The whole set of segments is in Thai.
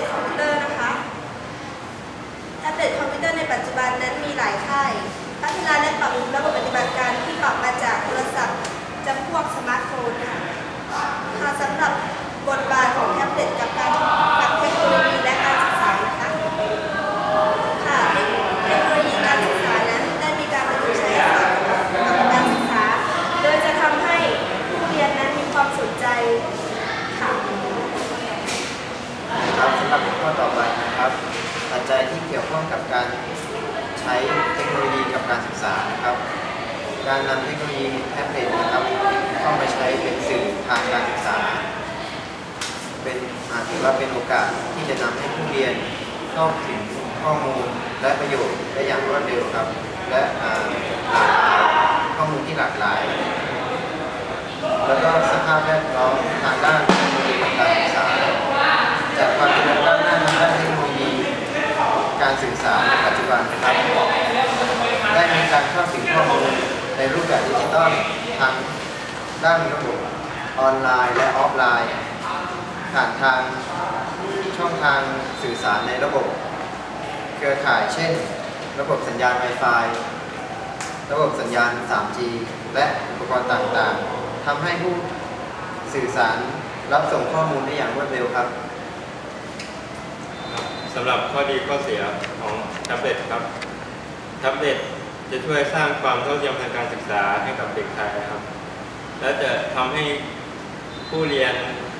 ಹೇಳಿಕೊಂಡು ใช้เทคโนโลยีกับการศึกษานะครับ การนำเทคโนโลยีแท็บเล็ตนะครับเข้ามาใช้เป็นสื่อทางการศึกษา เป็นอาจถือว่าเป็นโอกาสที่จะนำให้ผู้เรียนเข้าถึงข้อมูลและประโยชน์ได้อย่างรวดเร็วครับ และหลากหลายข้อมูลที่หลากหลาย แล้วก็สภาพแวดล้อมทางด้าน การสื่อสารในปัจจุบันครับได้มีการเข้าถึงข้อมูลในรูปแบบดิจิตอลทั้งด้านระบบออนไลน์และออฟไลน์ ผ่านทางช่องทางสื่อสารในระบบ เครือข่ายเช่น ระบบสัญญาณ Wi-Fi ระบบสัญญาณ 3G และอุปกรณ์ต่างๆทำให้ผู้สื่อสารรับส่งข้อมูลได้อย่างรวดเร็วครับ สำหรับข้อดีข้อเสียของแท็บเล็ตครับแท็บเล็ตจะช่วยสร้างความเท่าเทียมทางการศึกษาให้กับเด็กไทยครับ และจะทำให้ผู้เรียน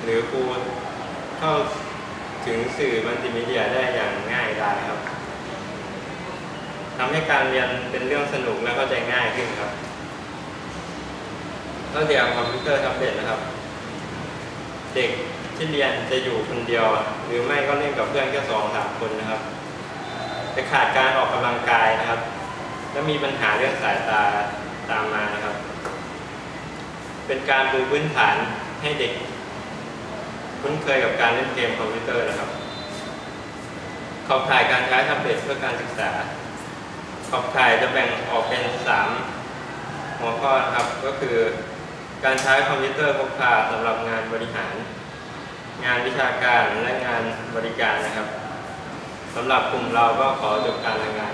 หรือครูเข้าถึงสื่อมัลติมีเดียได้อย่างง่ายดายครับทำให้การเรียนเป็นเรื่องสนุกและเข้าใจง่ายขึ้นครับข้อเสียของคอมพิวเตอร์แท็บเล็ตนะครับ เด็ก ที่เรียนจะอยู่คนเดียว หรือไม่ก็เล่นกับเพื่อนแค่สองสามคนนะครับจะขาดการออกกำลังกายนะครับ และมีปัญหาเรื่องสายตาตามมานะครับ เป็นการปูพื้นฐานให้เด็ก คุ้นเคยกับการเล่นเกมคอมพิวเตอร์นะครับ ขอบข่ายการใช้แท็บเล็ตเพื่อการศึกษา ขอบข่ายจะแบ่งออกเป็นสามหัวข้อครับก็คือ การใช้คอมพิวเตอร์พกพาสำหรับงานบริหาร งานวิชาการและงานบริการนะครับสำหรับกลุ่มเราก็ขอจบการรายงาน